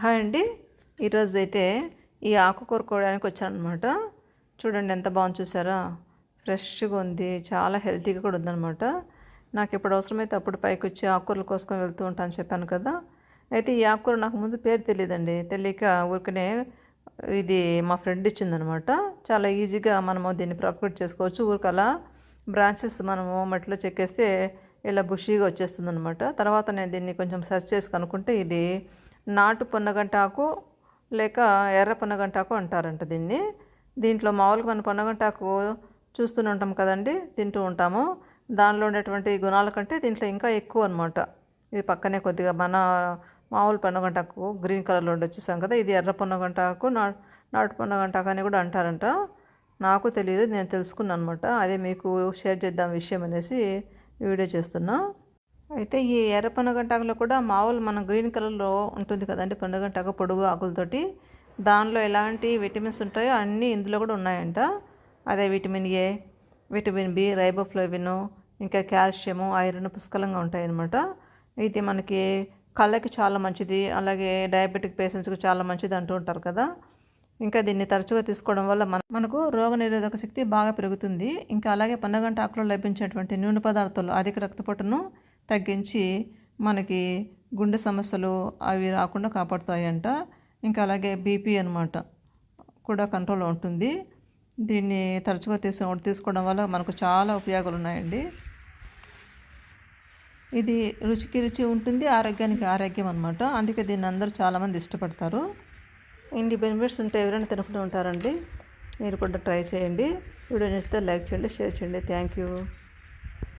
Hi అండి. ఈరోజు అయితే ఈ ఆకుకూర కోయడానికి వచ్చానమాట చూడండి ఎంత బాగుంది చూసారా? ఫ్రెష్గా ఉంది చాలా హెల్తీగా కూడా ఉందన్నమాట. నాకు ఎప్పుడు అవసరమైతే అప్పుడు పైకి వచ్చి ఆకుకూరలు కోసుకొని వెళ్తూ ఉంటాను చెప్పాను కదా. అయితే ఈ ఆకుకూర నాకు ముందు పేరు తెలియదండి. తెలియక ఊరికనే ఇది మా ఫ్రెండ్ ఇచ్చిందనమాట చాలా ఈజీగా మనము దీన్ని ప్రాపరేట్ చేసుకోవచ్చు. ఊరికలా బ్రాంచెస్ మనము మట్టిలో చెక్కేస్తే ఇలా బుషీగా వచ్చేస్తుంది అనమాట తర్వాత నేను దీన్ని కొంచెం సెర్చ్ చేసి కనుక్కుంటే ఇది నాటు పొన్నగంటాకు లేక ఎర్ర పొన్నగంటాకు అంటారంట దీన్ని. దీంట్లో మామూలుగా మన పొన్నగంటాకు చూస్తూనే ఉంటాం కదండి తింటూ ఉంటాము. దానిలో ఉండేటువంటి గుణాల కంటే దీంట్లో ఇంకా ఎక్కువ అనమాట ఇది పక్కనే కొద్దిగా మన మామూలు పొన్నగంటాకు గ్రీన్ కలర్లో ఉండి వచ్చేసాం కదా ఇది ఎర్ర పొన్నగంటాకు నా నాటు పొన్నగంటాకు అని కూడా అంటారంట. నాకు తెలియదు నేను తెలుసుకున్నాను అనమాట అదే మీకు షేర్ చేద్దాం విషయం అనేసి వీడియో చేస్తున్నా. అయితే ఈ ఎర్ర పండుగంటాకులో కూడా మామూలు మన గ్రీన్ కలర్లో ఉంటుంది కదండి పండుగంటాక పొడుగు ఆకులతోటి. దానిలో ఎలాంటి విటమిన్స్ ఉంటాయో అన్నీ ఇందులో కూడా ఉన్నాయంట. అదే vitamin A vitamin B riboflavin ఇంకా కాల్షియము ఐరన్ పుష్కలంగా ఉంటాయన్నమాట. ఇది మనకి కళ్ళకి చాలా మంచిది అలాగే డయాబెటిక్ పేషెంట్స్కి చాలా మంచిది అంటూ ఉంటారు కదా. ఇంకా దీన్ని తరచుగా తీసుకోవడం వల్ల మన మనకు రోగనిరోధక శక్తి బాగా పెరుగుతుంది. ఇంకా అలాగే పండగంట ఆకులో లభించేటువంటి నూనె పదార్థాలు అధిక రక్తపోటును తగ్గించి మనకి గుండె సమస్యలు అవి రాకుండా కాపాడుతాయంట. ఇంకా అలాగే బీపీ అనమాట కూడా కంట్రోల్ ఉంటుంది. దీన్ని తరచుగా తీసు తీసుకోవడం వల్ల మనకు చాలా ఉపయోగాలు ఉన్నాయండి ఇది రుచికి రుచి ఉంటుంది ఆరోగ్యానికి ఆరోగ్యం అనమాట అందుకే దీన్ని అందరూ చాలామంది ఇష్టపడతారు. ఇన్ని బెనిఫిట్స్ ఉంటే ఎవరైనా తినకుండా ఉంటారండి. మీరు కూడా ట్రై చేయండి. వీడియో నచ్చితే లైక్ చేయండి షేర్ చేయండి. Thank you.